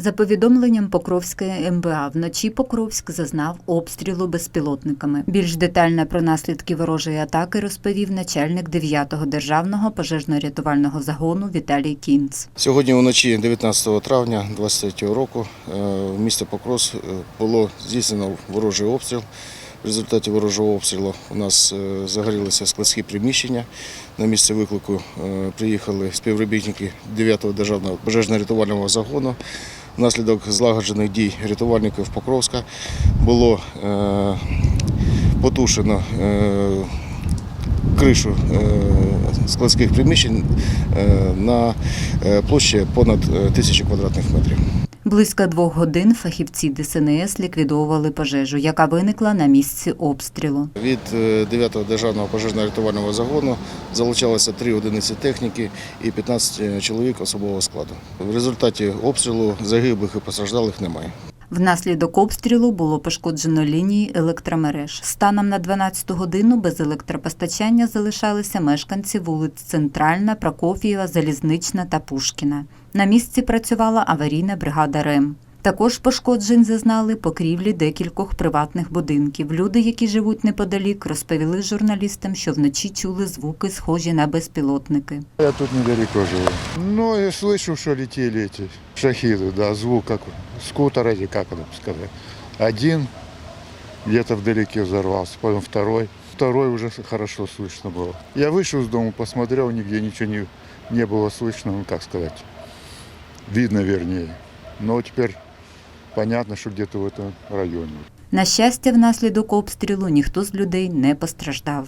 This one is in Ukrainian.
За повідомленням Покровської МБА, вночі Покровськ зазнав обстрілу безпілотниками. Більш детально про наслідки ворожої атаки розповів начальник 9-го державного пожежно-рятувального загону Віталій Кінц. Сьогодні вночі 19 травня 2023 року е, в місті Покрос е, було здійснено ворожий обстріл. В результаті ворожого обстрілу у нас е, загорілися складські приміщення. На місце виклику приїхали співробітники 9-го державного пожежно-рятувального загону. Внаслідок злагоджених дій рятувальників Покровська було е, потушено е, кришу е, складських приміщень на площі понад тисячі квадратних метрів. Близько двох годин фахівці ДСНС ліквідовували пожежу, яка виникла на місці обстрілу. Від 9-го державного пожежно-рятувального загону залучалося три одиниці техніки і 15 чоловік особового складу. В результаті обстрілу загиблих і постраждалих немає. Внаслідок обстрілу було пошкоджено лінії електромереж. Станом на 12 годину без електропостачання залишалися мешканці вулиць Центральна, Прокоф'єва, Залізнична та Пушкіна. На місці працювала аварійна бригада РЕМ. Також пошкоджень зазнали покрівлі декількох приватних будинків. Люди, які живуть неподалік, розповіли журналістам, що вночі чули звуки, схожі на безпілотники. Я тут недалеко живу. Ну, я слышу, что летели эти шахиды, да, звук как скутер эти, как это сказать. Один где-то вдалеке взорвался, потом второй. Второй уже хорошо слышно было. Я вышел из дома, посмотрел, нигде ничего не, не было слышно, ну, как сказать, видно вернее. Но теперь понятно, что где-то в этом районе. На щастя, внаслідок обстрілу ніхто з людей не постраждав.